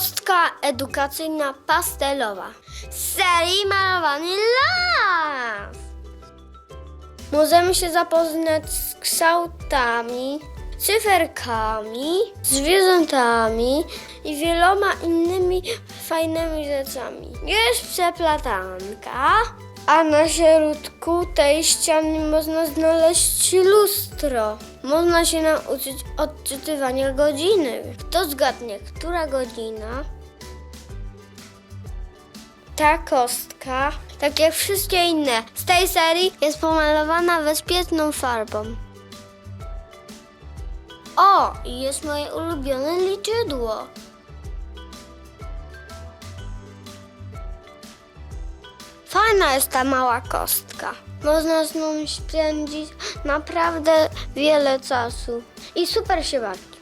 Kostka edukacyjna pastelowa z serii Malowany Las. Możemy się zapoznać z kształtami, cyferkami, zwierzętami i wieloma innymi fajnymi rzeczami. Jest przeplatanka, a na środku tej ściany można znaleźć lustro. Można się nauczyć odczytywania godziny. Kto zgadnie, która godzina? Ta kostka, tak jak wszystkie inne z tej serii, jest pomalowana bezpieczną farbą. O, jest moje ulubione liczydło. Fajna jest ta mała kostka. Można z nią spędzić naprawdę wiele czasu i super się bawić.